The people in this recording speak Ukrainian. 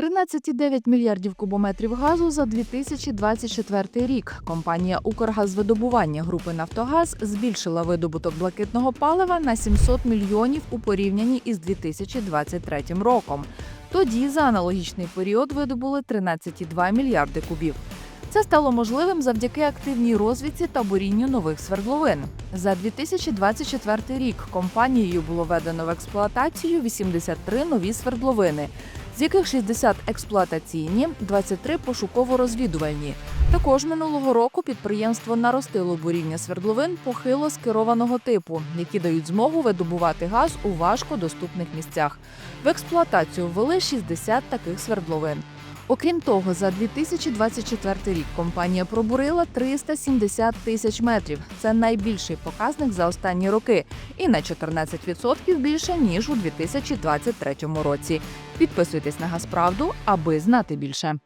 13,9 мільярдів кубометрів газу за 2024 рік. Компанія Укргазвидобування групи Нафтогаз збільшила видобуток блакитного палива на 700 мільйонів у порівнянні із 2023 роком. Тоді за аналогічний період видобули 13,2 мільярди кубів. Це стало можливим завдяки активній розвідці та бурінню нових свердловин. За 2024 рік компанією було введено в експлуатацію 83 нові свердловини, з яких 60 експлуатаційні, 23 пошуково-розвідувальні. Також минулого року підприємство наростило буріння свердловин похило скерованого типу, які дають змогу видобувати газ у важкодоступних місцях. В експлуатацію ввели 60 таких свердловин. Окрім того, за 2024 рік компанія пробурила 370 тисяч метрів. Це найбільший показник за останні роки, і на 14% більше ніж у 2023 році. Підписуйтесь на Газправду, аби знати більше.